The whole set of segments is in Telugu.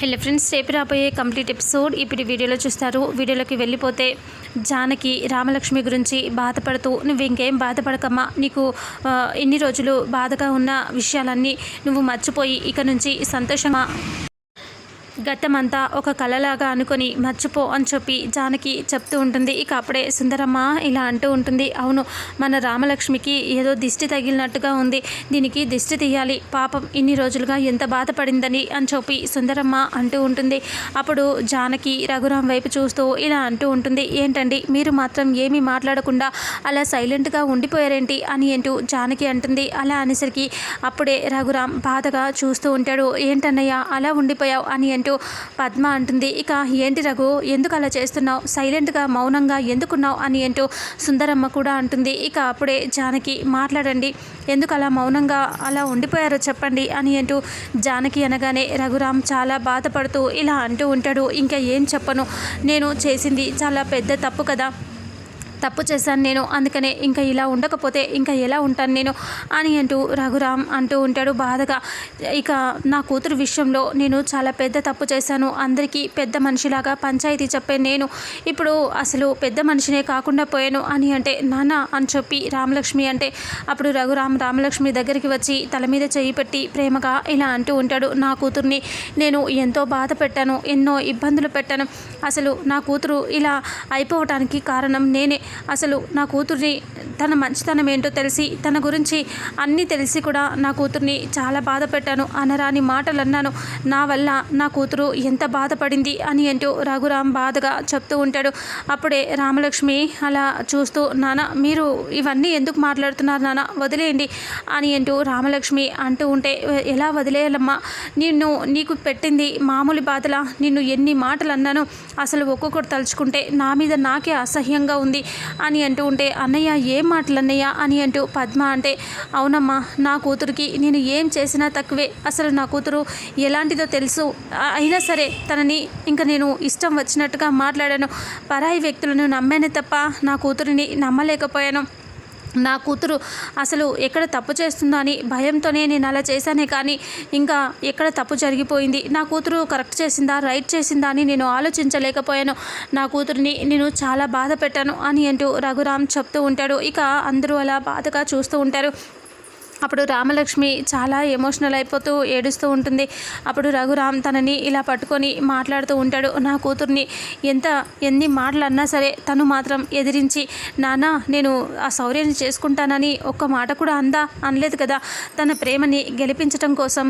హలో ఫ్రెండ్స్ రేపు రాబోయే కంప్లీట్ ఎపిసోడ్ ఇప్పుడు వీడియోలో చూస్తారు. వీడియోలోకి వెళ్ళిపోతే జానకి రామలక్ష్మి గురించి బాధపడుతూ నువ్వు ఇంకేం బాధపడకమ్మా నీకు ఎన్ని రోజులు బాధగా ఉన్న విషయాలన్నీ నువ్వు మర్చిపోయి ఇక నుంచి సంతోషమా? గతమంతా ఒక కలలాగా అనుకొని మర్చిపో అని చెప్పి జానకి చెప్తూ ఉంటుంది. ఇక అప్పుడే సుందరమ్మ ఇలా అంటూ ఉంటుంది. అవును మన రామలక్ష్మికి ఏదో దిష్టి తగిలినట్టుగా ఉంది. దీనికి దిష్టి తీయాలి. పాపం ఇన్ని రోజులుగా ఎంత బాధపడిందని అని చెప్పి సుందరమ్మ అంటూ ఉంటుంది. అప్పుడు జానకి రఘురాం వైపు చూస్తూ ఇలా అంటూ ఉంటుంది. ఏంటండి మీరు మాత్రం ఏమీ మాట్లాడకుండా అలా సైలెంట్గా ఉండిపోయారేంటి అని అంటూ జానకి అంటుంది. అలా అనేసరికి అప్పుడే రఘురాం బాధగా చూస్తూ ఉంటాడు. ఏంటన్నయ్య అలా ఉండిపోయావు అని అంటూ పద్మ అంటుంది. ఇక ఏంటి రఘు ఎందుకు అలా చేస్తున్నావు? సైలెంట్గా మౌనంగా ఎందుకున్నావు అని అంటూ సుందరమ్మ కూడా అంటుంది. ఇక అప్పుడే జానకి మాట్లాడండి. ఎందుకు అలా మౌనంగా అలా ఉండిపోయారో చెప్పండి అని అంటూ జానకి అనగానే రఘురామ్ చాలా బాధపడుతూ ఇలా అంటూ ఉంటాడు. ఇంకా ఏం చెప్పను? నేను చేసింది చాలా పెద్ద తప్పు కదా. తప్పు చేశాను నేను అందుకనే ఇంకా ఇలా ఉండకపోతే ఇంకా ఎలా ఉంటాను నేను అని అంటూ రఘురామ్ అంటూ ఉంటాడు బాధగా. ఇక నా కూతురు విషయంలో నేను చాలా పెద్ద తప్పు చేశాను. అందరికీ పెద్ద మనిషిలాగా పంచాయతీ చెప్పే నేను ఇప్పుడు అసలు పెద్ద మనిషినే కాకుండా పోయాను అని అంటే నాన్న అని చెప్పి రామలక్ష్మి అంటే అప్పుడు రఘురామ్ రామలక్ష్మి దగ్గరికి వచ్చి తల మీద చేయి పెట్టి ప్రేమగా ఇలా అంటూ ఉంటాడు నా కూతుర్ని నేను ఎంతో బాధ పెట్టాను ఎన్నో ఇబ్బందులు పెట్టాను. అసలు నా కూతురు ఇలా అయిపోవటానికి కారణం నేనే. అసలు నా కూతుర్ని తన మంచితనం ఏంటో తెలిసి తన గురించి అన్నీ తెలిసి కూడా నా కూతుర్ని చాలా బాధ పెట్టాను అనరాని మాటలు అన్నాను నా వల్ల నా కూతురు ఎంత బాధపడింది అని అంటూ రఘురామ్ బాధగా చెప్తూ ఉంటాడు. అప్పుడే రామలక్ష్మి అలా చూస్తూ నాన్న మీరు ఇవన్నీ ఎందుకు మాట్లాడుతున్నారు నాన్న వదిలేయండి అని అంటూ రామలక్ష్మి అంటూ ఉంటే ఎలా వదిలేయాలమ్మా? నిన్ను నీకు పెట్టింది మామూలు బాధలా? నిన్ను ఎన్ని మాటలు అన్నాను అసలు ఒక్కొక్కటి తలుచుకుంటే నా మీద నాకే అసహ్యంగా ఉంది. అని అంటూ ఉంటే అన్నయ్య ఏం మాటలు అన్నయ్య అని అంటూ పద్మ అంటే అవునమ్మా నా కూతురికి నేను ఏం చేసినా తక్కువే. అసలు నా కూతురు ఎలాంటిదో తెలుసు. అయినా సరే తనని ఇంకా నేను ఇష్టం వచ్చినట్టుగా మాట్లాడాను. పరాయి వ్యక్తులను నమ్మానే తప్ప నా కూతురిని నమ్మలేకపోయాను. నా కూతురు అసలు ఎక్కడ తప్పు చేస్తుందో అని భయంతోనే నేను అలా చేశానే కానీ ఇంకా ఎక్కడ తప్పు జరిగిపోయింది? నా కూతురు కరెక్ట్ చేసిందా? రైట్ చేసిందా అని నేను ఆలోచించలేకపోయాను. నా కూతురిని నేను చాలా బాధ పెట్టాను అని అంటూ రఘురామ్ చెప్తూ ఉంటాడు. ఇక అందరూ అలా బాధగా చూస్తూ ఉంటారు. అప్పుడు రామలక్ష్మి చాలా ఎమోషనల్ అయిపోతూ ఏడుస్తూ ఉంటుంది. అప్పుడు రఘురామ్ తనని ఇలా పట్టుకొని మాట్లాడుతూ ఉంటాడు. నా కూతుర్ని ఎంత ఎన్ని మాటలు అన్నా సరే తను మాత్రం ఎదిరించి నాన్న నేను ఆ శౌర్యాన్ని చేసుకుంటానని ఒక్క మాట కూడా అందా? అనలేదు కదా. తన ప్రేమని గెలిపించటం కోసం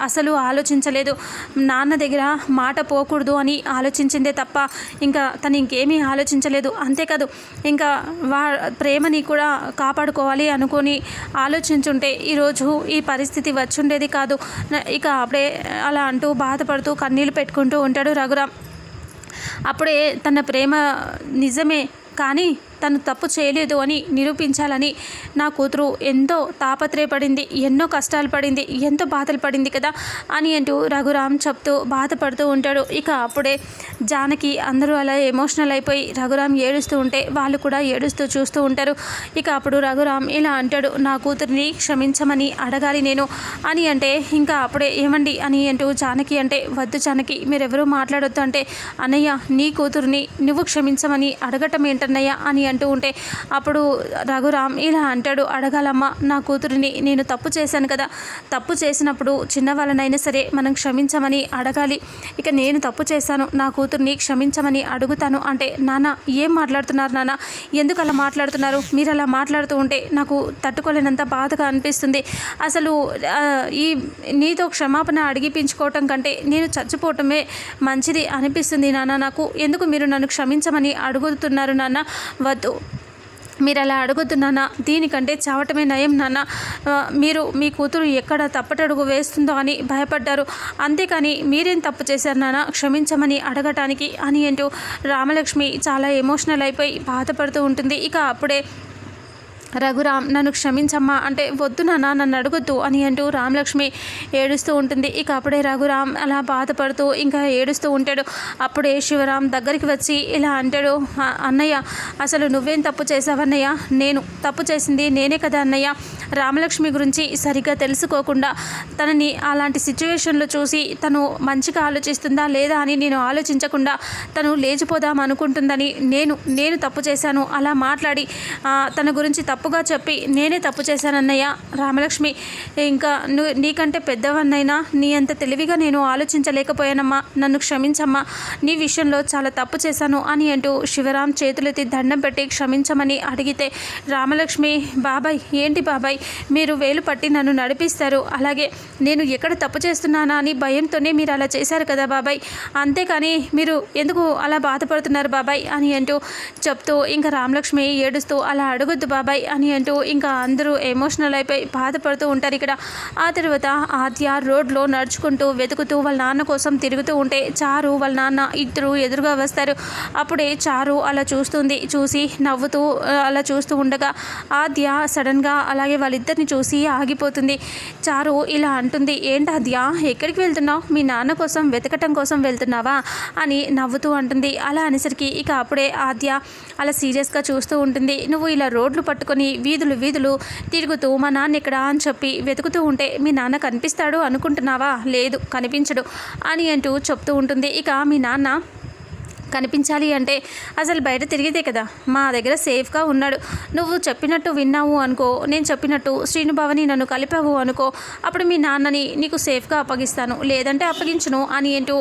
అసలు ఆలోచించలేదు. నాన్న దగ్గర మాట పోకూడదు అని ఆలోచించిందే తప్ప ఇంకా తను ఇంకేమీ ఆలోచించలేదు. అంతేకాదు ఇంకా వా ప్రేమని కూడా కాపాడుకోవాలి అనుకొని ఆలోచించు ఉంటే ఈరోజు ఈ పరిస్థితి వచ్చుండేది కాదు. ఇక అప్పుడే అలా అంటూ బాధపడుతూ కన్నీళ్ళు పెట్టుకుంటూ ఉంటాడు రఘురామ్. అప్పుడే తన ప్రేమ నిజమే కానీ తను తప్పు చేయలేదు అని నిరూపించాలని నా కూతురు ఎంతో తాపత్రయపడింది ఎన్నో కష్టాలు పడింది ఎంతో బాధలు పడింది కదా అని అంటూ రఘురామ్ చెప్తూ బాధపడుతూ ఉంటాడు. ఇక అప్పుడే జానకి అందరూ అలా ఎమోషనల్ అయిపోయి రఘురామ్ ఏడుస్తూ ఉంటే వాళ్ళు కూడా ఏడుస్తూ చూస్తూ ఉంటారు. ఇక అప్పుడు రఘురామ్ ఇలా అంటాడు నా కూతురిని క్షమించమని అడగాలి నేను అని అంటే ఇంకా అప్పుడే ఏమండి అని అంటూ జానకి అంటే వద్దు జానకి మీరెవరూ మాట్లాడొద్దు అంటే అన్నయ్య నీ కూతురిని నువ్వు క్షమించమని అడగటం ఏంటన్నయ్య అని అంటూ ఉంటే అప్పుడు రఘురామ్ ఇలా అంటాడు అడగాలమ్మా నా కూతురిని నేను తప్పు చేశాను కదా. తప్పు చేసినప్పుడు చిన్నవాళ్ళనైనా సరే మనం క్షమించమని అడగాలి. ఇక నేను తప్పు చేశాను నా కూతుర్ని క్షమించమని అడుగుతాను అంటే నాన్న ఏం మాట్లాడుతున్నారు నాన్న ఎందుకు అలా మాట్లాడుతున్నారు? మీరు అలా మాట్లాడుతూ ఉంటే నాకు తట్టుకోలేనంత బాధగా అనిపిస్తుంది. అసలు ఈ నీతో క్షమాపణ అడిగిపించుకోవటం కంటే నేను చచ్చిపోవటమే మంచిది అనిపిస్తుంది నాన్న నాకు. ఎందుకు మీరు నన్ను క్షమించమని అడుగుతున్నారు నాన్న అడగద్దు మీరు అలా అడుగుతున్నానా దీనికంటే చావటమే నయం నాన్న. మీరు మీ కూతురు ఎక్కడ తప్పటడుగు వేస్తుందో అని భయపడ్డారు. అంతేకాని మీరేం తప్పు చేశారు నాన్న? క్షమించమని అడగటానికి అని అంటూ రామలక్ష్మి చాలా ఎమోషనల్ అయిపోయి బాధపడుతూ ఉంటుంది. ఇక అప్పుడే రఘురామ్ నన్ను క్షమించమ్మా అంటే వద్దు నాన్న నన్ను అడగొద్దు అని అంటూ రామలక్ష్మి ఏడుస్తూ ఉంటుంది. ఇక అప్పుడే రఘురామ్ అలా బాధపడుతూ ఇంకా ఏడుస్తూ ఉంటాడు. అప్పుడే శివరామ్ దగ్గరికి వచ్చి ఇలా అంటాడు అన్నయ్య అసలు నువ్వేం తప్పు చేసావన్నయ్య నేను తప్పు చేసింది నేనే కదా అన్నయ్య? రామలక్ష్మి గురించి సరిగ్గా తెలుసుకోకుండా తనని అలాంటి సిచ్యువేషన్లో చూసి తను మంచిగా ఆలోచిస్తుందా లేదా అని నేను ఆలోచించకుండా తను లేచిపోదాం అనుకుంటుందని నేను నేను తప్పు చేశాను. అలా మాట్లాడి తన గురించి తప్పు తప్పుగా చెప్పి నేనే తప్పు చేశానన్నయ్య రామలక్ష్మి ఇంకా నువ్వు నీకంటే పెద్దవన్నైనా నీ అంత తెలివిగా నేను ఆలోచించలేకపోయానమ్మా నన్ను క్షమించమ్మా నీ విషయంలో చాలా తప్పు చేశాను అని అంటూ శివరాం చేతులెత్తి దండం పెట్టి క్షమించమని అడిగితే రామలక్ష్మి బాబాయ్ ఏంటి బాబాయ్ మీరు వేలు పట్టి నన్ను నడిపిస్తారు అలాగే నేను ఎక్కడ తప్పు చేస్తున్నానా అని భయంతోనే మీరు అలా చేశారు కదా బాబాయ్ అంతేకాని మీరు ఎందుకు అలా బాధపడుతున్నారు బాబాయ్ అని అంటూ చెప్తూ ఇంకా రామలక్ష్మి ఏడుస్తూ అలా అడగొద్దు బాబాయ్ అని అంటూ ఇంకా అందరూ ఎమోషనల్ అయిపోయి బాధపడుతూ ఉంటారు. ఇక్కడ ఆ తర్వాత ఆద్య రోడ్లో నడుచుకుంటూ వెతుకుతూ వాళ్ళ నాన్న కోసం తిరుగుతూ ఉంటే చారు వాళ్ళ నాన్న ఇద్దరు ఎదురుగా వస్తారు. అప్పుడే చారు అలా చూస్తుంది. చూసి నవ్వుతూ అలా చూస్తూ ఉండగా ఆద్య సడన్గా అలాగే వాళ్ళిద్దరిని చూసి ఆగిపోతుంది. చారు ఇలా అంటుంది ఏంటి ఆద్య ఎక్కడికి వెళ్తున్నావు? మీ నాన్న కోసం వెతకటం కోసం వెళ్తున్నావా? అని నవ్వుతూ అంటుంది. అలా అనేసరికి ఇక అప్పుడే ఆద్య అలా సీరియస్గా చూస్తూ ఉంటుంది. నువ్వు ఇలా రోడ్లు పట్టుకొని వీధులు వీధులు తిరుగుతూ మా నాన్న ఇక్కడ అని చెప్పి వెతుకుతూ ఉంటే మీ నాన్న కనిపిస్తాడు అనుకుంటున్నావా? లేదు కనిపించడు అని అంటూ చెప్తూ ఉంటుంది. ఇక మీ నాన్న కనిపించాలి అంటే అసలు బయట తిరిగితే కదా. మా దగ్గర సేఫ్గా ఉన్నాడు. నువ్వు చెప్పినట్టు విన్నావు అనుకో నేను చెప్పినట్టు శ్రీనుభావని నన్ను కలిపావు అనుకో అప్పుడు మీ నాన్నని నీకు సేఫ్గా అప్పగిస్తాను. లేదంటే అప్పగించను అని ఏంటో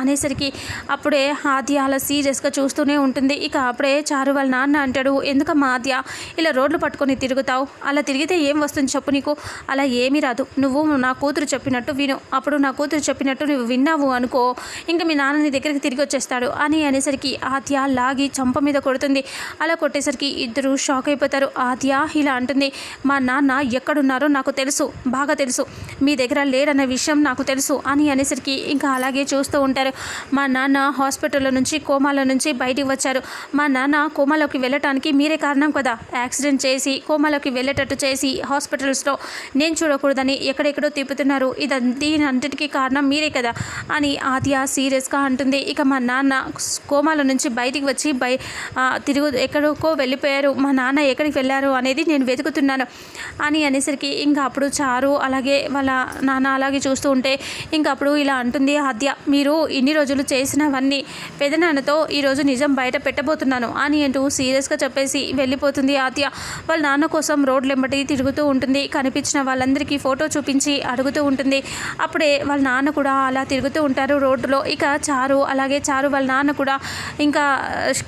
అనేసరికి అప్పుడే ఆద్య అలా సీరియస్గా చూస్తూనే ఉంటుంది. ఇక అప్పుడే చారు వాళ్ళ నాన్న అంటాడు ఎందుకమ్మా ఆద్య ఇలా రోడ్లు పట్టుకొని తిరుగుతావు? అలా తిరిగితే ఏం వస్తుంది చెప్పు నీకు? అలా ఏమీ రాదు. నువ్వు నా కూతురు చెప్పినట్టు విను. అప్పుడు నా కూతురు చెప్పినట్టు నువ్వు విన్నావు అనుకో ఇంకా మీ నాన్న నీ దగ్గరికి తిరిగి వచ్చేస్తాడు అని అనేసరికి ఆద్య లాగి చంప మీద కొడుతుంది. అలా కొట్టేసరికి ఇద్దరు షాక్ అయిపోతారు. ఆద్య ఇలా అంటుంది మా నాన్న ఎక్కడున్నారో నాకు తెలుసు బాగా తెలుసు. మీ దగ్గర లేడన్న విషయం నాకు తెలుసు అని అనేసరికి ఇంకా అలాగే చూస్తూ ఉంటారు. మా నాన్న హాస్పిటల్లో నుంచి కోమాలో నుంచి బయటికి వచ్చారు. మా నాన్న కోమాలోకి వెళ్ళటానికి మీరే కారణం కదా? యాక్సిడెంట్ చేసి కోమాలోకి వెళ్ళేటట్టు చేసి హాస్పిటల్స్లో నేను చూడకూడదని ఎక్కడెక్కడో తిప్పుతున్నారు. ఇదంతా దీని అంతటికీ కారణం మీరే కదా? అని ఆద్య సీరియస్గా అంటుంది. ఇక మా నాన్న కోమాల నుంచి బయటికి వచ్చి బయ తిరుగు ఎక్కడికో వెళ్ళిపోయారు. మా నాన్న ఎక్కడికి వెళ్ళారు అనేది నేను వెతుకుతున్నాను అని అనేసరికి ఇంకా అప్పుడు చారు అలాగే వాళ్ళ నాన్న అలాగే చూస్తూ ఉంటే ఇంకా అప్పుడు ఇలా అంటుంది ఆద్య మీరు ఇన్ని రోజులు చేసినవన్నీ పెదనాన్నతో ఈరోజు నిజం బయట పెట్టబోతున్నాను అని అంటూ సీరియస్గా చెప్పేసి వెళ్ళిపోతుంది ఆద్య. వాళ్ళ నాన్న కోసం రోడ్లు ఎంబటి తిరుగుతూ ఉంటుంది. కనిపించిన వాళ్ళందరికీ ఫోటో చూపించి అడుగుతూ ఉంటుంది. అప్పుడే వాళ్ళ నాన్న కూడా అలా తిరుగుతూ ఉంటారు రోడ్డులో. ఇక చారు అలాగే చారు వాళ్ళ నాన్న కూడా ఇంకా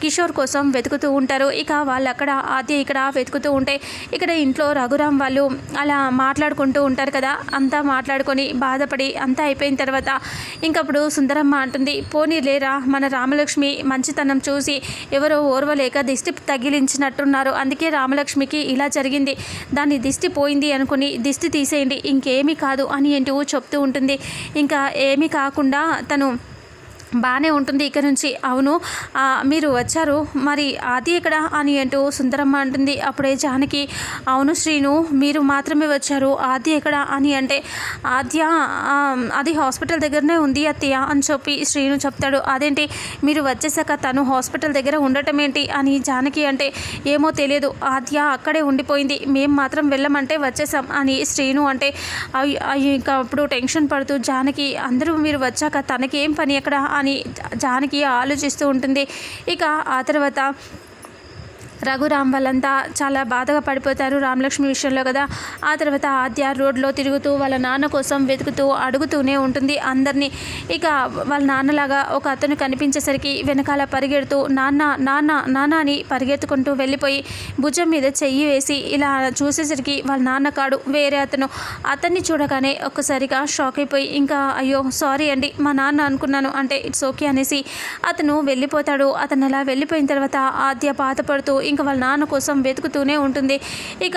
కిషోర్ కోసం వెతుకుతూ ఉంటారు. ఇక వాళ్ళు అక్కడ ఆద్య ఇక్కడ వెతుకుతూ ఉంటే ఇక్కడ ఇంట్లో రఘురామ్ వాళ్ళు అలా మాట్లాడుకుంటూ ఉంటారు కదా. అంతా మాట్లాడుకొని బాధపడి అంతా అయిపోయిన తర్వాత ఇంకప్పుడు సుందరమ్మ అంటుంది పోనీ లేరా మన రామలక్ష్మి మంచితనం చూసి ఎవరో ఓర్వలేక దిష్టి తగిలించినట్టున్నారు. అందుకే రామలక్ష్మికి ఇలా జరిగింది. దాన్ని దిష్టి పోయింది అనుకుని దిష్టి తీసేయండి. ఇంకేమీ కాదు అని ఏంటో చెప్తూ ఉంటుంది. ఇంకా ఏమీ కాకుండా తను బాగానే ఉంటుంది ఇక్కడ నుంచి. అవును మీరు వచ్చారు. మరి ఆది ఇక్కడ అని అంటూ సుందరమ్మ అంటుంది. అప్పుడే జానకి అవును శ్రీను మీరు మాత్రమే వచ్చారు. ఆది ఎక్కడ అని అంటే ఆద్య అది హాస్పిటల్ దగ్గరనే ఉంది అత్తయ్య అని చెప్పి శ్రీను చెప్తాడు. అదేంటి మీరు వచ్చేసాక తను హాస్పిటల్ దగ్గర ఉండటం ఏంటి అని జానకి అంటే ఏమో తెలియదు. ఆద్య అక్కడే ఉండిపోయింది. మేము మాత్రం వెళ్ళమంటే వచ్చేసాం అని శ్రీను అంటే ఇంకా అప్పుడు టెన్షన్ పడుతూ జానకి అందరూ మీరు వచ్చాక తనకి ఏం పని ఎక్కడ అని జానకి ఆలోచిస్తూ ఉంటుంది. ఇక ఆ తర్వాత రఘురామ్ వాళ్ళంతా చాలా బాధగా పడిపోతారు రామలక్ష్మి విషయంలో కదా. ఆ తర్వాత ఆద్య రోడ్లో తిరుగుతూ వాళ్ళ నాన్న కోసం వెతుకుతూ అడుగుతూనే ఉంటుంది అందరినీ. ఇక వాళ్ళ నాన్నలాగా ఒక అతను కనిపించేసరికి వెనకాల పరిగెడుతూ నాన్న నాన్న నాన్న అని పరిగెత్తుకుంటూ వెళ్ళిపోయి భుజం మీద చెయ్యి వేసి ఇలా చూసేసరికి వాళ్ళ నాన్న కాడు వేరే అతను. అతన్ని చూడగానే ఒక్కసారిగా షాక్ అయిపోయి ఇంకా అయ్యో సారీ అండి మా నాన్న అనుకున్నాను అంటే ఇట్స్ ఓకే అనేసి అతను వెళ్ళిపోతాడు. అతను అలా వెళ్ళిపోయిన తర్వాత ఆద్య బాధపడుతూ ఇంకా వాళ్ళ నాన్న కోసం వెతుకుతూనే ఉంటుంది. ఇక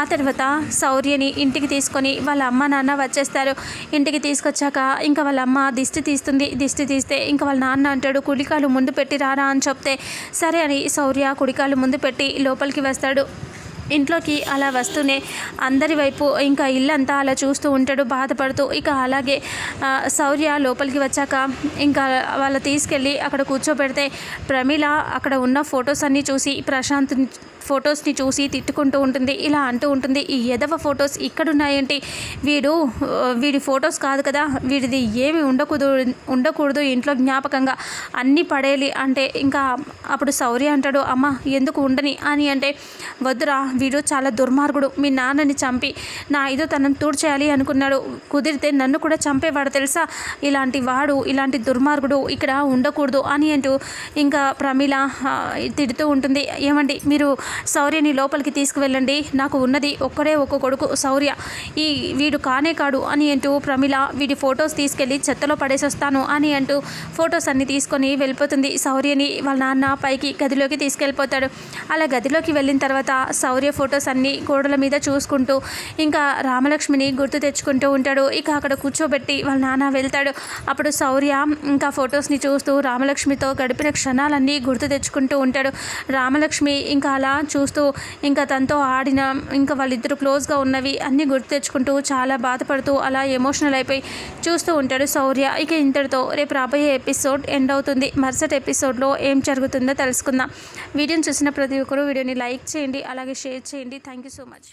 ఆ తర్వాత శౌర్యని ఇంటికి తీసుకొని వాళ్ళ అమ్మ నాన్న వచ్చేస్తారు. ఇంటికి తీసుకొచ్చాక ఇంకా వాళ్ళ అమ్మ దిష్టి తీస్తుంది. దిష్టి తీస్తే ఇంకా వాళ్ళ నాన్న అంటాడు కుడికాలు ముందు పెట్టి రారా అని చెప్తే సరే అని శౌర్య కుడికాలు ముందు పెట్టి లోపలికి వస్తాడు. ఇంట్లోకి అలా వస్తూనే అందరి వైపు ఇంకా ఇల్లంతా అలా చూస్తూ ఉంటాడు బాధపడుతూ. ఇక అలాగే శౌర్య లోపలికి వచ్చాక ఇంకా వాళ్ళు తీసుకెళ్ళి అక్కడ కూర్చోబెడితే ప్రమీల అక్కడ ఉన్న ఫొటోస్ అన్నీ చూసి ప్రశాంత్ ఫొటోస్ని చూసి తిట్టుకుంటూ ఉంటుంది ఇలా అంటూ ఉంటుంది ఈ ఎదవ ఫొటోస్ ఇక్కడున్నాయంటే వీడు వీడి ఫొటోస్ కాదు కదా వీడిది ఏమి ఉండకూడదు ఉండకూడదు ఇంట్లో జ్ఞాపకంగా అన్నీ పడేయాలి అంటే ఇంకా అప్పుడు శౌర్య అంటాడు అమ్మ ఎందుకు ఉండని అని అంటే వద్దురా వీడు చాలా దుర్మార్గుడు మీ నాన్నని చంపి నా ఐదో తనం తూడ్చేయాలి అనుకున్నాడు కుదిరితే నన్ను కూడా చంపేవాడు తెలుసా? ఇలాంటి వాడు ఇలాంటి దుర్మార్గుడు ఇక్కడ ఉండకూడదు అని అంటూ ఇంకా ప్రమీల తిడుతూ ఉంటుంది ఏమండి మీరు శౌర్యని లోపలికి తీసుకువెళ్ళండి. నాకు ఉన్నది ఒక్కడే ఒక్క కొడుకు శౌర్య ఈ వీడు కానే కాడు అని అంటూ ప్రమిళ వీడి ఫొటోస్ తీసుకెళ్ళి చెత్తలో పడేసొస్తాను అని అంటూ ఫొటోస్ అన్ని తీసుకొని వెళ్ళిపోతుంది. శౌర్యని వాళ్ళ నాన్న పైకి గదిలోకి తీసుకెళ్ళిపోతాడు. అలా గదిలోకి వెళ్ళిన తర్వాత శౌర్య ఫొటోస్ అన్ని గోడల మీద చూసుకుంటూ ఇంకా రామలక్ష్మిని గుర్తు తెచ్చుకుంటూ ఉంటాడు. ఇక అక్కడ కూర్చోబెట్టి వాళ్ళ నాన్న వెళ్తాడు. అప్పుడు శౌర్య ఇంకా ఫొటోస్ని చూస్తూ రామలక్ష్మితో గడిపిన క్షణాలన్నీ గుర్తు తెచ్చుకుంటూ ఉంటాడు. రామలక్ష్మి ఇంకా అలా చూస్తూ ఇంకా తనతో ఆడిన ఇంకా వాళ్ళిద్దరు క్లోజ్గా ఉన్నవి అన్నీ గుర్తు తెచ్చుకుంటూ చాలా బాధపడుతూ అలా ఎమోషనల్ అయిపోయి చూస్తూ ఉంటాడు శౌర్య. ఇక ఇంతటితో రేపు రాబోయే ఎపిసోడ్ ఎండ్ అవుతుంది. మరుసటి ఎపిసోడ్లో ఏం జరుగుతుందో తెలుసుకుందాం. వీడియోని చూసిన ప్రతి ఒక్కరూ వీడియోని లైక్ చేయండి అలాగే షేర్ చేయండి. Thank you so much.